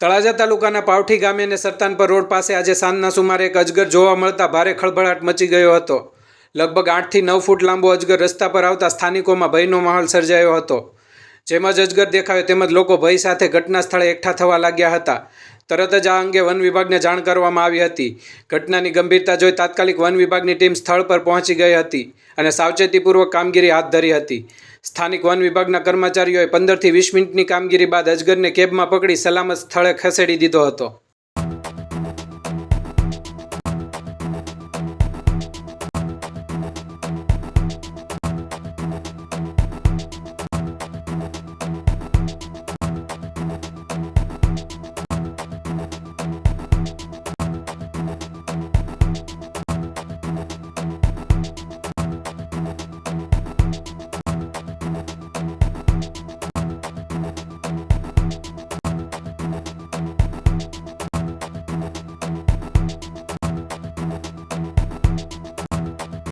તળાજા તાલુકાના પાવઠી ગામે અને સરતાનપર રોડ પાસે આજે સાંજના સુમારે એક અજગર જોવા મળતા ભારે ખળભળાટ મચી ગયો હતો. લગભગ આઠથી નવ ફૂટ લાંબો અજગર રસ્તા પર આવતા સ્થાનિકોમાં ભયનો માહોલ સર્જાયો હતો. જેમ જ અજગર દેખાયો તેમજ લોકો ભય સાથે ઘટના સ્થળે એકઠા થવા લાગ્યા હતા. તરત જ આ અંગે વન વિભાગને જાણ કરવામાં આવી હતી. ઘટનાની ગંભીરતા જોઈ તાત્કાલિક વન વિભાગની ટીમ સ્થળ પર પહોંચી ગઈ હતી અને સાવચેતીપૂર્વક કામગીરી હાથ ધરી હતી. સ્થાનિક વન વિભાગના કર્મચારીઓએ પંદરથી વીસ મિનિટની કામગીરી બાદ અજગરને કેબમાં પકડી સલામત સ્થળે ખસેડી દીધો હતો.